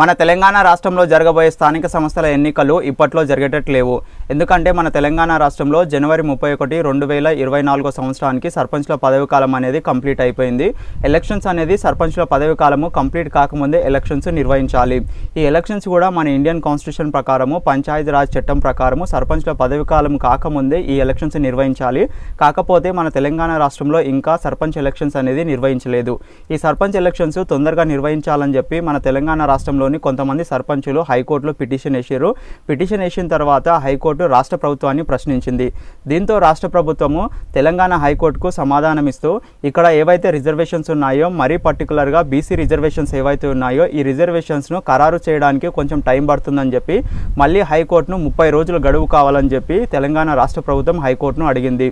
మన తెలంగాణ రాష్ట్రంలో జరగబోయే స్థానిక సంస్థల ఎన్నికలు ఇప్పట్లో జరిగేటట్లేవు. ఎందుకంటే మన తెలంగాణ రాష్ట్రంలో జనవరి ముప్పై ఒకటి రెండు వేల ఇరవై నాలుగో సంవత్సరానికి సర్పంచ్ల పదవి కాలం అనేది కంప్లీట్ అయిపోయింది. ఎలక్షన్స్ అనేది సర్పంచ్ల పదవి కాలము కంప్లీట్ కాకముందే ఎలక్షన్స్ నిర్వహించాలి. ఈ ఎలక్షన్స్ కూడా మన ఇండియన్ కాన్స్టిట్యూషన్ ప్రకారము పంచాయతీరాజ్ చట్టం ప్రకారము సర్పంచ్ల పదవి కాలం కాకముందే ఈ ఎలక్షన్స్ నిర్వహించాలి. కాకపోతే మన తెలంగాణ రాష్ట్రంలో ఇంకా సర్పంచ్ ఎలక్షన్స్ అనేది నిర్వహించలేదు. ఈ సర్పంచ్ ఎలక్షన్స్ తొందరగా నిర్వహించాలని చెప్పి మన తెలంగాణ రాష్ట్రంలోని కొంతమంది సర్పంచులు హైకోర్టులో పిటిషన్ వేసారు పిటిషన్ వేసిన తర్వాత హైకోర్టు రాష్ట్ర ప్రభుత్వాన్ని ప్రశ్నించింది. దీంతో రాష్ట్ర ప్రభుత్వము తెలంగాణ హైకోర్టుకు సమాధానం ఇస్తూ ఇక్కడ ఏవైతే రిజర్వేషన్స్ ఉన్నాయో మరీ పర్టికులర్గా బీసీ రిజర్వేషన్స్ ఏవైతే ఉన్నాయో ఈ రిజర్వేషన్స్ను ఖరారు చేయడానికి కొంచెం టైం పడుతుందని చెప్పి మళ్ళీ హైకోర్టును ముప్పై రోజులు గడువు కావాలని చెప్పి తెలంగాణ రాష్ట్ర ప్రభుత్వం హైకోర్టును అడిగింది.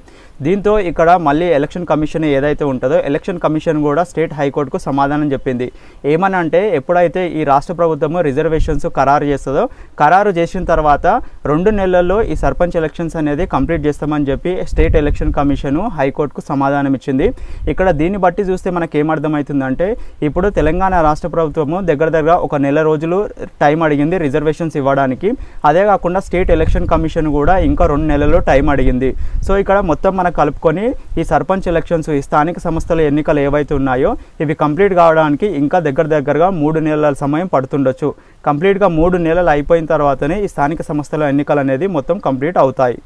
దీంతో ఇక్కడ మళ్ళీ ఎలక్షన్ కమిషన్ ఏదైతే ఉంటుందో ఎలక్షన్ కమిషన్ కూడా స్టేట్ హైకోర్టుకు సమాధానం చెప్పింది. ఏమని అంటే ఎప్పుడైతే ఈ రాష్ట్ర ప్రభుత్వము రిజర్వేషన్స్ ఖరారు చేస్తుందో ఖరారు చేసిన తర్వాత రెండు నెలల్లో ఈ సర్పంచ్ ఎలక్షన్స్ అనేది కంప్లీట్ చేస్తామని చెప్పి స్టేట్ ఎలక్షన్ కమిషన్ హైకోర్టుకు సమాధానం ఇచ్చింది. ఇక్కడ దీన్ని బట్టి చూస్తే మనకి ఏమర్థమవుతుందంటే ఇప్పుడు తెలంగాణ రాష్ట్ర ప్రభుత్వము దగ్గర దగ్గర ఒక నెల రోజులు టైం అడిగింది రిజర్వేషన్స్ ఇవ్వడానికి. అదే కాకుండా స్టేట్ ఎలక్షన్ కమిషన్ కూడా ఇంకా రెండు నెలల్లో టైం అడిగింది. సో ఇక్కడ మొత్తం మనం కలుపుకొని ఈ సర్పంచ్ ఎలక్షన్స్ ఈ స్థానిక సంస్థల ఎన్నికలు ఏవైతే ఉన్నాయో ఇవి కంప్లీట్ కావడానికి ఇంకా దగ్గర దగ్గరగా మూడు నెలల సమయం పడుతుండొచ్చు. కంప్లీట్గా మూడు నెలలు అయిపోయిన తర్వాతనే ఈ స్థానిక సంస్థల ఎన్నికలు అనేది మొత్తం కంప్లీట్ అవుతాయి.